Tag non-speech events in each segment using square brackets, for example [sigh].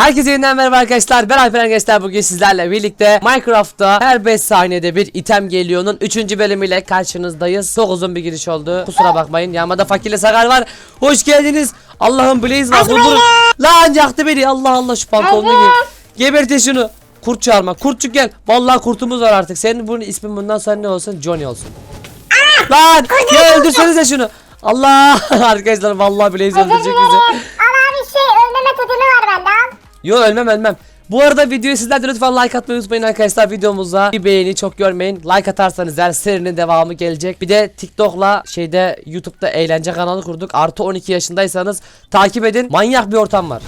Herkese yeniden merhaba arkadaşlar. Ben Alperen Gençler bugün sizlerle birlikte Minecraft'ta her 5 saniyede bir item geliyor'nun 3. bölümüyle karşınızdayız. Çok uzun bir giriş oldu. Kusura bakmayın. Yanımda fakirle sakar var. Hoş geldiniz. Allah'ım Blaze var. Vurdurun Lan yaktı beni. Allah Allah şu pantolonu giy Gebertin şunu. Kurt çağırma. Kurtçuk gel. Vallahi kurtumuz var artık. Senin bunun ismin bundan sonra ne olsun? Johnny olsun. Lan! Ya öldürsenize şunu. Allah! [laughs] Arkadaşlar vallahi Blaze öldürecek bizi Ama abi şey ölmeme totemi var bende al. Yo ölmem ölmem. Bu arada videoyu sizler de lütfen like atmayı unutmayın arkadaşlar videomuza. Bir beğeni çok görmeyin. Like atarsanız her serinin devamı gelecek. Bir de TikTok'la şeyde YouTube'da eğlence kanalı kurduk. Artı 12 yaşındaysanız takip edin. Manyak bir ortam var.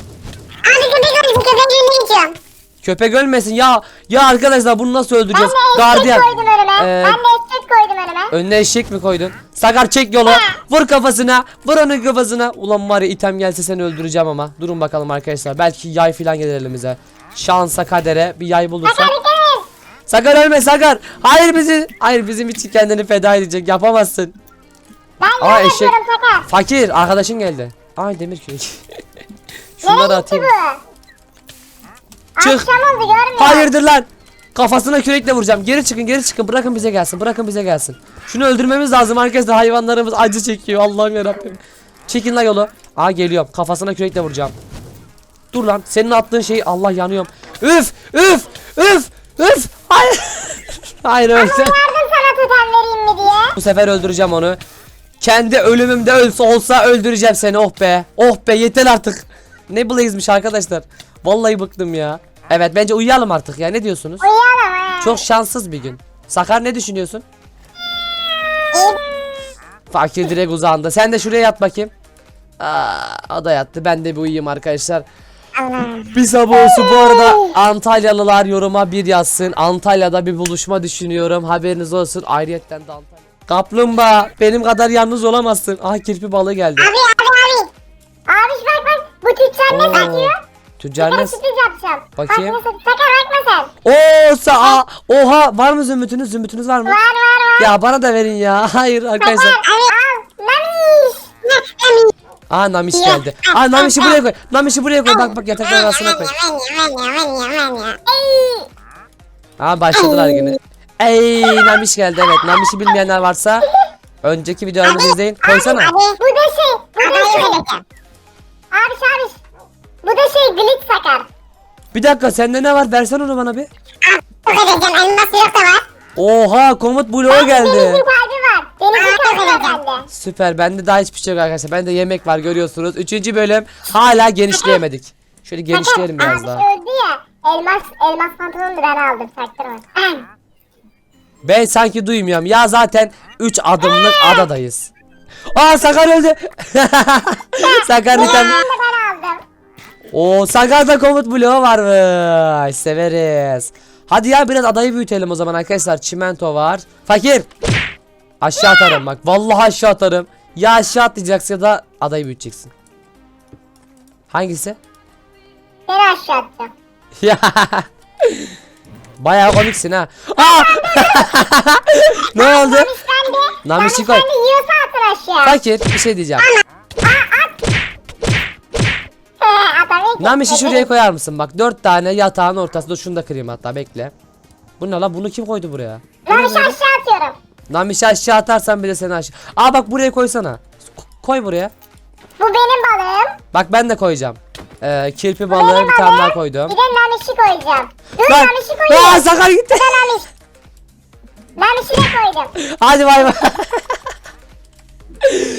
Abi köpek ölmesin önüne geçiyorum. köpek ölmesin ya. Ya arkadaşlar bunu nasıl Ben öldüreceğiz? De eşek gardiyan. koydum önüme. Ee, Ben de eşek koydum önüme. önüne eşek mi koydun Sakar çek yolu vur kafasına vur onun kafasına ulan var ya item gelse seni öldüreceğim ama durun bakalım arkadaşlar belki yay filan gelir elimize şansa kadere bir yay bulursak. Sakar ölme Sakar. Hayır bizi. Hayır bizim için kendini feda edecek. Yapamazsın. Ben Aa, eşek. Sakar. Fakir arkadaşın geldi. Ay demir kürek. Şunları atayım. bu? Çık. Hayırdır lan. Kafasına kürekle vuracağım. Geri çıkın geri çıkın. Bırakın bize gelsin. Bırakın bize gelsin. Şunu öldürmemiz lazım arkadaşlar. Hayvanlarımız acı çekiyor. Allah'ım yarabbim. Çekin la yolu. Aa geliyorum. Kafasına kürekle vuracağım. Dur lan. Senin attığın şey Allah yanıyorum. Üf üf üf üf. [laughs] Hayır. Hayır öyle. Yardım sana totem vereyim mi diye. Bu sefer öldüreceğim onu. Kendi ölümümde ölse olsa öldüreceğim seni oh be. Oh be yeter artık. Ne Blaze'miş arkadaşlar. Vallahi bıktım ya. Evet bence uyuyalım artık ya ne diyorsunuz? Uyuyalım. Çok şanssız bir gün. Sakar ne düşünüyorsun? Fakir direkt uzandı. Sen de şuraya yat bakayım. Aa, o da yattı. Ben de bir uyuyayım arkadaşlar. Bir sabah olsun bu arada Antalyalılar yoruma bir yazsın. Antalya'da bir buluşma düşünüyorum. Haberiniz olsun. Ayrıyetten de Antalya. Kaplumbağa benim kadar yalnız olamazsın. Aha kirpi balığı geldi. Abi abi abi. Abi bak bak. Bu tüccar ne satıyor? Tüccar ne? Yapacağım. Bakayım. Bak ne satıyor. Sakar bakma sen. Oo sa oha var mı zümrütünüz? Zümrütünüz var mı? Var var var. Ya bana da verin ya. [laughs] Hayır arkadaşlar. Sakar abi al. Namiş. Namiş. Aa Namiş geldi. Aa Namiş'i buraya koy. Namiş'i buraya koy. Bak bak yatakların arasına koy. Aa başladılar yine. Ey Namiş geldi evet. Namiş'i bilmeyenler varsa önceki videolarımızı izleyin. Koysana. Abi, bu da şey. Bu da şey. Abi abi. Bu da şey glitch sakar. Bir dakika sende ne var? Versen onu bana bir. Bu kadar elmas yok da var. Oha komut bloğu Denizin geldi. kalbi var. Denizin kalbi geldi. Süper. Bende daha hiçbir şey yok arkadaşlar. Bende yemek var görüyorsunuz. Üçüncü bölüm hala genişleyemedik. Şöyle genişleyelim biraz Abi daha. öldü ya. Elmas, elmas pantolonu da ben aldım saktırma. Ben sanki duymuyorum. Ya zaten 3 adımlık adadayız. Aa Sakar öldü. [laughs] Sakar bir tane. Oo Sakar'da komut bloğu varmış. Severiz. Hadi ya biraz adayı büyütelim o zaman arkadaşlar. Çimento var. Fakir. Aşağı atarım bak. Vallahi aşağı atarım. Ya aşağı atlayacaksın ya da adayı büyüteceksin. Hangisi? Seni aşağı atacağım. Ya. Bayağı komiksin ha. Aa! [laughs] ne oldu? Namiş bende. Namiş'i Namiş koy. bende yiyorsa atın aşağı. Fakir bir şey diyeceğim. Atamayın ki. Namiş'i şuraya koyar mısın? Bak dört tane yatağın ortasında şunu da kırayım hatta bekle. Bu ne lan? Bunu kim koydu buraya? Namiş'i aşağı atıyorum. Namiş'i aşağı atarsan bir de seni aşağı. Aa bak buraya koysana. Ko- koy buraya. Bu benim balığım. Bak ben de koyacağım. Ee, kirpi balığı bir tane daha koydum. Bir de Namiş'i koyacağım. Dur Lan. Namiş'i Aa koyuyorum. sakar gitti. Namiş. Namiş'i de koydum. [laughs] Hadi bay bay.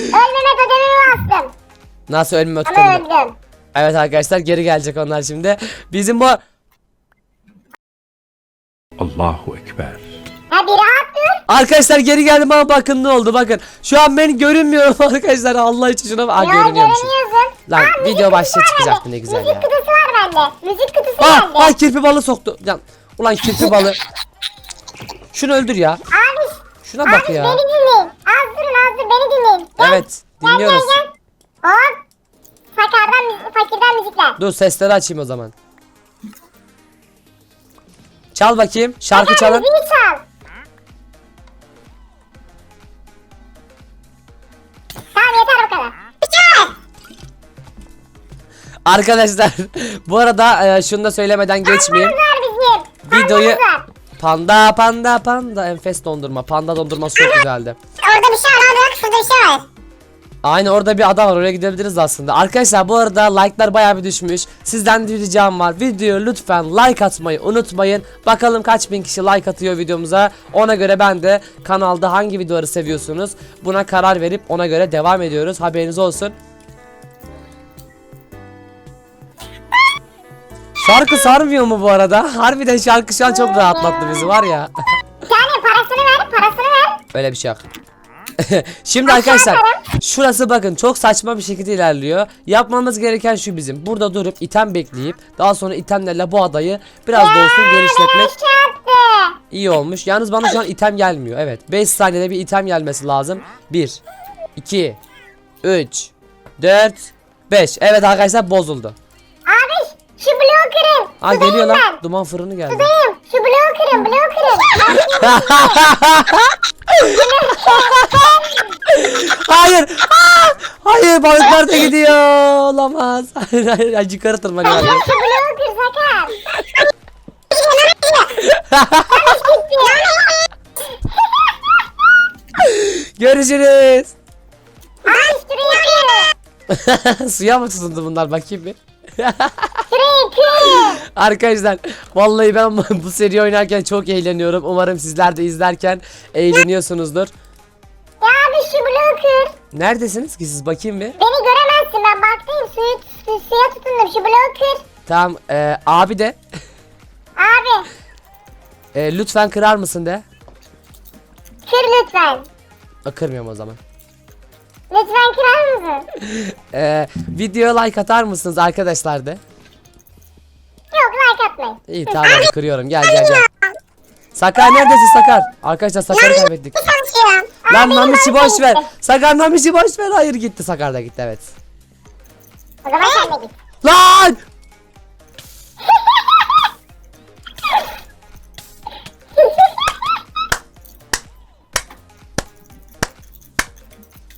Ölmeme totemimi bastım. Nasıl ölmeme Ama tutalım. öldüm. Evet arkadaşlar geri gelecek onlar şimdi. Bizim bu Allahu Ekber. Ha bir rahat dur. Arkadaşlar geri geldim ama bakın ne oldu bakın. Şu an beni görünmüyorum [laughs] arkadaşlar. Allah için şuna bak. Aa Ya görünüyormuşum. görünüyorsun. Lan, Aa, müzik video kutusu başlığı var çıkacaktı, bende. ne güzel müzik ya. kutusu var bende. Müzik kutusu Aa, bende. aa kirpi balığı soktu. Lan, ulan kirpi [laughs] balığı. Şunu öldür ya. Abi, Şuna bak abi ya. beni dinleyin. Az durun az dur beni dinleyin. Gel. Evet Gel dinliyoruz. gel gel. Hop. Sakardan müzik, fakirden müzikler. Dur sesleri açayım o zaman. Çal bakayım. Şarkı Sakar çalın. müziği çal. Tamam yeter bu kadar. Çal. Arkadaşlar [laughs] bu arada e, şunu da söylemeden geçmeyeyim. Var bizim. Videoyu Pandamız var. panda panda panda enfes dondurma. Panda dondurması çok güzeldi. Orada bir şey var orada bak şurada bir şey var. Aynı orada bir ada var oraya gidebiliriz aslında. Arkadaşlar bu arada like'lar bayağı bir düşmüş. Sizden de bir ricam var. Videoya lütfen like atmayı unutmayın. Bakalım kaç bin kişi like atıyor videomuza. Ona göre ben de kanalda hangi videoları seviyorsunuz buna karar verip ona göre devam ediyoruz. Haberiniz olsun. Şarkı sarmıyor mu bu arada? [laughs] Harbiden şarkı şu an çok rahatlattı bizi var ya. Tane parasını ver parasını ver. Öyle bir şey yok. [laughs] Şimdi arkadaşlar şurası bakın çok saçma bir şekilde ilerliyor. Yapmamız gereken şu bizim. Burada durup item bekleyip daha sonra itemlerle bu adayı biraz da olsun genişletmek iyi olmuş. Yalnız bana şu an item gelmiyor. Evet 5 saniyede bir item gelmesi lazım. 1 2 3 4 5 Evet arkadaşlar bozuldu. Abi şu bloğu kırın. Ha geliyor lan. ben. Duman fırını geldi. Sudayım. Şu bloğu kırın bloğu kırın. [laughs] Hayır. Aa! Hayır balıklar da gidiyor. Olamaz. [laughs] Hayır hayır hayır, yukarı tırmanıyor. Şu bloğu kır sakar. Görüşürüz. Abi şurayı kır. Suya mı tutundu bunlar bakayım bir. [laughs] Kır. Arkadaşlar vallahi ben bu seri oynarken çok eğleniyorum. Umarım sizler de izlerken eğleniyorsunuzdur. Ya abi şu bloğu kır. Neredesiniz ki siz bakayım bir. Beni göremezsin ben baktım suyu, su, suya tutundum şu bloğu kır. Tamam e, abi de Abi e, lütfen kırar mısın de. kır lütfen. A, kırmıyorum o zaman. Lütfen kırar mısın? [laughs] E, videoya like atar mısınız arkadaşlar de. İyi tamam hadi kırıyorum gel gel gel. Sakar neredesin Sakar? Arkadaşlar Sakar'ı kaybettik. Çalışıyorum. Lan Mamiş'i boş ver. Sakar Mamiş'i boş ver. Hayır gitti Sakar da gitti evet. O zaman sen de git. Lan!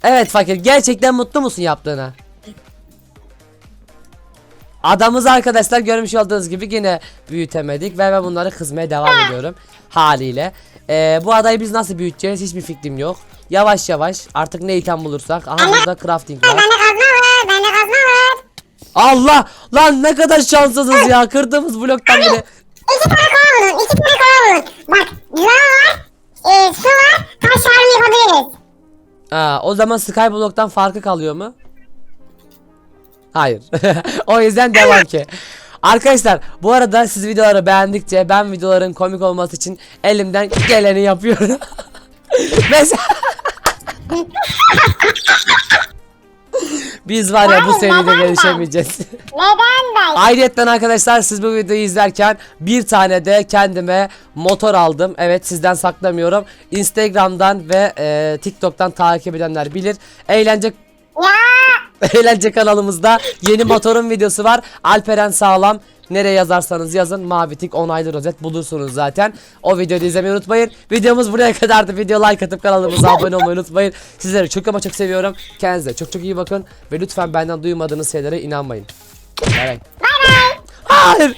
Evet fakir gerçekten mutlu musun yaptığına? Adamızı arkadaşlar görmüş olduğunuz gibi yine büyütemedik ve ben bunları kızmaya devam ediyorum haliyle. Ee, bu adayı biz nasıl büyüteceğiz hiçbir fikrim yok. Yavaş yavaş artık ne item bulursak. Aha burada crafting var. Bende kazma var. Bende kazma var. Allah! Lan ne kadar şanssızız ya. Kırdığımız bloktan bile. İki tane kova bulun. İki tane kova bulun. Bak güven var. E, su var. Taş harbi yapabiliriz. Aa, o zaman Skyblock'tan farkı kalıyor mu? Hayır. [laughs] o yüzden devam ki. Arkadaşlar bu arada siz videoları beğendikçe ben videoların komik olması için elimden geleni yapıyorum. [laughs] Mesela [laughs] Biz var ya bu seride ben? Ayrıca arkadaşlar siz bu videoyu izlerken bir tane de kendime motor aldım. Evet sizden saklamıyorum. Instagram'dan ve e, TikTok'tan takip edenler bilir. Eğlence. [laughs] Eğlence kanalımızda yeni motorun videosu var. Alperen Sağlam. Nereye yazarsanız yazın mavi tik onaylı rozet bulursunuz zaten. O videoyu da izlemeyi unutmayın. Videomuz buraya kadardı. Video like atıp kanalımıza [laughs] abone olmayı unutmayın. Sizleri çok ama çok seviyorum. Kendinize çok çok iyi bakın. Ve lütfen benden duymadığınız şeylere inanmayın. Bay bay. Bay bay. Hayır.